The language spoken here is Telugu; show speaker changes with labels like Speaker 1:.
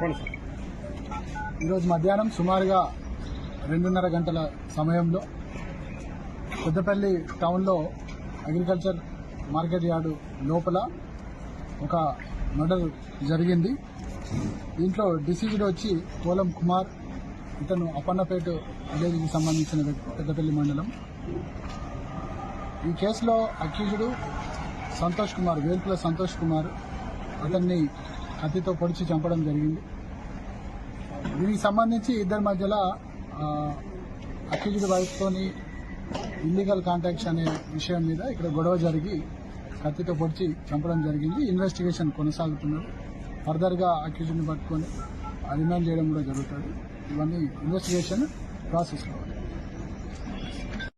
Speaker 1: చెప్పండి సార్.
Speaker 2: ఈరోజు మధ్యాహ్నం సుమారుగా రెండున్నర గంటల సమయంలో పెద్దపల్లి టౌన్లో అగ్రికల్చర్ మార్కెట్ యార్డు లోపల ఒక మర్డర్ జరిగింది. దీంట్లో డిసీజ్డ్ వచ్చి కోలం కుమార్ ఇతను అప్పన్నపేట విలేజ్కి సంబంధించిన పెద్దపల్లి మండలం. ఈ కేసులో అక్యూజుడు సంతోష్ కుమార్ వేల్పుల సంతోష్ కుమార్ అతన్ని అతితో పొడిచి చంపడం జరిగింది. దీనికి సంబంధించి ఇద్దరి మధ్యలో అక్యూజ్డ్ వైఫ్తోని ఇల్లీగల్ కాంటాక్ట్స్ అనే విషయం మీద ఇక్కడ గొడవ జరిగి కత్తితో పొడిచి చంపడం జరిగింది. ఇన్వెస్టిగేషన్ కొనసాగుతున్నది. ఫర్దర్గా అక్యూజ్డ్ని పట్టుకొని రిమాండ్ చేయడం కూడా జరుగుతుంది. ఇవన్నీ ఇన్వెస్టిగేషన్ ప్రాసెస్ కావాలి